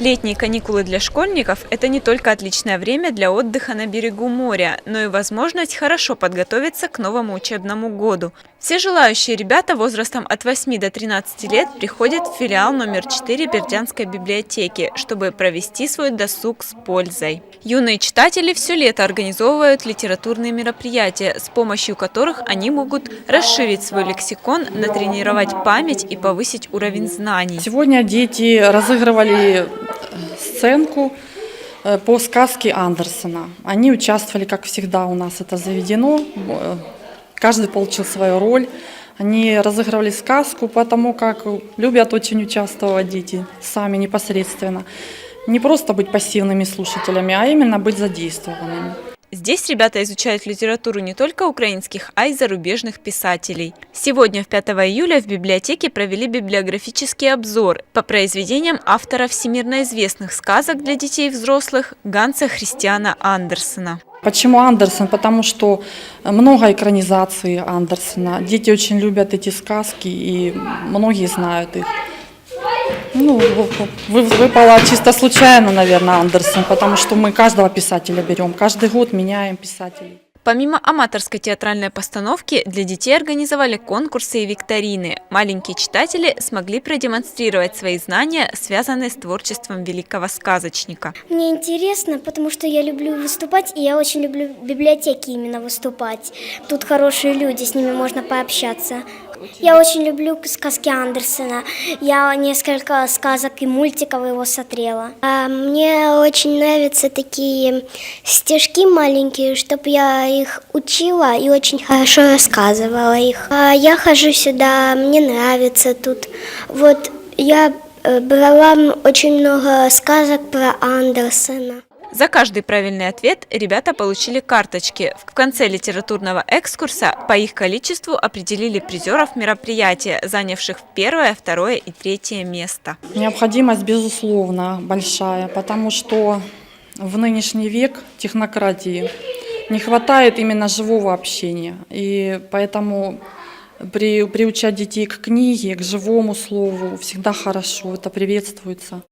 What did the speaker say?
Летние каникулы для школьников – это не только отличное время для отдыха на берегу моря, но и возможность хорошо подготовиться к новому учебному году. Все желающие ребята возрастом от 8 до 13 лет приходят в филиал номер 4 Бердянской библиотеки, чтобы провести свой досуг с пользой. Юные читатели все лето организовывают литературные мероприятия, с помощью которых они могут расширить свой лексикон, натренировать память и повысить уровень знаний. Сегодня дети разыгрывали сценку э, по сказке Андерсона. Они участвовали, как всегда у нас это заведено. Э, Каждый получил свою роль. Они разыгрывали сказку, потому как любят очень участвовать дети сами непосредственно. Не просто быть пассивными слушателями, а именно быть задействованными. Здесь ребята изучают литературу не только украинских, а и зарубежных писателей. Сегодня, в 5 июля, в библиотеке провели библиографический обзор по произведениям автора всемирно известных сказок для детей и взрослых Ганса Христиана Андерсена. Почему Андерсон? Потому что много экранизаций Андерсона. Дети очень любят эти сказки, и многие знают их. Ну, вы- выпало чисто случайно, наверное, Андерсон, потому что мы каждого писателя берем. Каждый год меняем писателей. Помимо аматорской театральной постановки, для детей организовали конкурсы и викторины. Маленькие читатели смогли продемонстрировать свои знания, связанные с творчеством великого сказочника. Мне интересно, потому что я люблю выступать, и я очень люблю в библиотеке именно выступать. Тут хорошие люди, с ними можно пообщаться. Я очень люблю сказки Андерсена. Я несколько сказок и мультиков его смотрела. А, Мне очень нравятся такие стишки маленькие, чтобы я их учила и очень хорошо рассказывала их. А Я хожу сюда, мне нравится тут. Вот я э, брала очень много сказок про Андерсена. За каждый правильный ответ ребята получили карточки. В конце литературного экскурса по их количеству определили призеров мероприятия, занявших первое, второе и третье место. Необходимость, безусловно, большая, потому что в нынешний век технократии не хватает именно живого общения. И поэтому при, приучать детей к книге, к живому слову всегда хорошо, это приветствуется.